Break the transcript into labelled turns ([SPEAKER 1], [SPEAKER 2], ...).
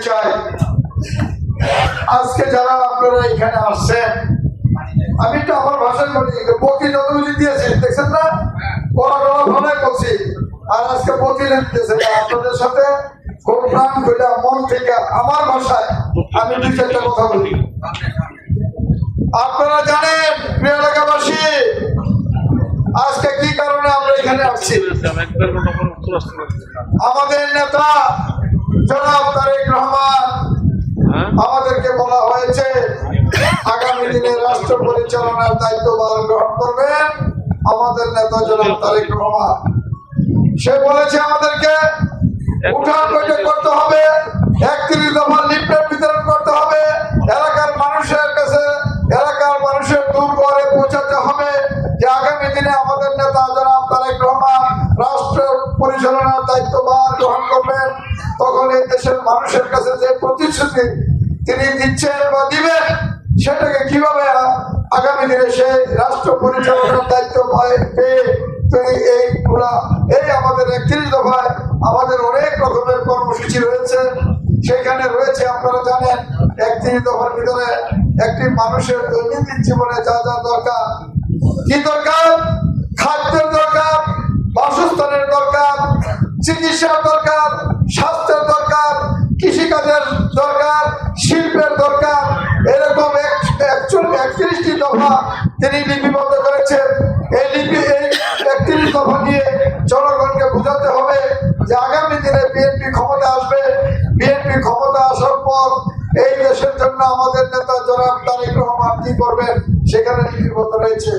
[SPEAKER 1] চাই। আজকে যারা আপনারা এখানে আসছেন আমি তো আমার ভাষায় বলি বকি যত বুঝি দিয়েছি দেখছেন না? কড়া কড়া ভাবে করছি আর আজকে বকি দিতেছে আপনাদের সাথে খুব প্রাণ খুলে মন থেকে আমার ভাষায় আমি দুই চারটা কথা বলি। আপনারা জানেন প্রিয় এলাকাবাসী আজকে কি কারণে আমরা এখানে আসছি? আমাদের নেতা জনাব তারেক রহমান আমাদেরকে বলা হয়েছে আগামী দিনে রাষ্ট্র পরিচালনার দায়িত্ব গ্রহণ করবেন আমাদের নেতা জনাব তারেক রহমান। সে বলেছে আমাদেরকে উঠান বৈঠক করতে হবে একত্রিশ দফা লিফলেট বিতরণ করতে হবে এলাকার মানুষের কাছে এলাকার মানুষের দূর করে পৌঁছাতে হবে যে আগামী দিনে আমাদের নেতা জনাব তারেক রহমান রাষ্ট্র পরিচালনার দায়িত্বভার গ্রহণ করবেন, তখন এই দেশের মানুষের কাছে যে প্রতিশ্রুতি তিনি দিচ্ছেন বা দিবেন, সেটাকে কীভাবে আগামী দিনে সে রাষ্ট্র পরিচালনার দায়িত্ব পেয়ে তিনি এইগুলা এই আমাদের একত্রিশ দফায় আমাদের অনেক রকমের কর্মসূচি রয়েছে সেখানে রয়েছে, আপনারা জানেন, একত্রিশ দফার ভিতরে একটি মানুষের দৈনন্দিন জীবনে যা যা দরকার, কি দরকার? খাদ্যের দরকার বাসস্থানের দরকার চিকিৎসার দরকার, স্বাস্থ্যের দরকার, কৃষিকাজের দরকার, শিল্পের দরকার, এরকম একত্রিশটি দফা তিনি লিপিবদ্ধ করেছেন। এই লিপি এই একত্রিশ দফা নিয়ে জনগণকে বোঝাতে হবে যে আগামী দিনে বিএনপি ক্ষমতা আসবে। বিএনপি ক্ষমতা আসার পর এই দেশের জন্য আমাদের নেতা জনাব তারেক রহমান কি করবেন, সেখানে লিপিবদ্ধ রয়েছে।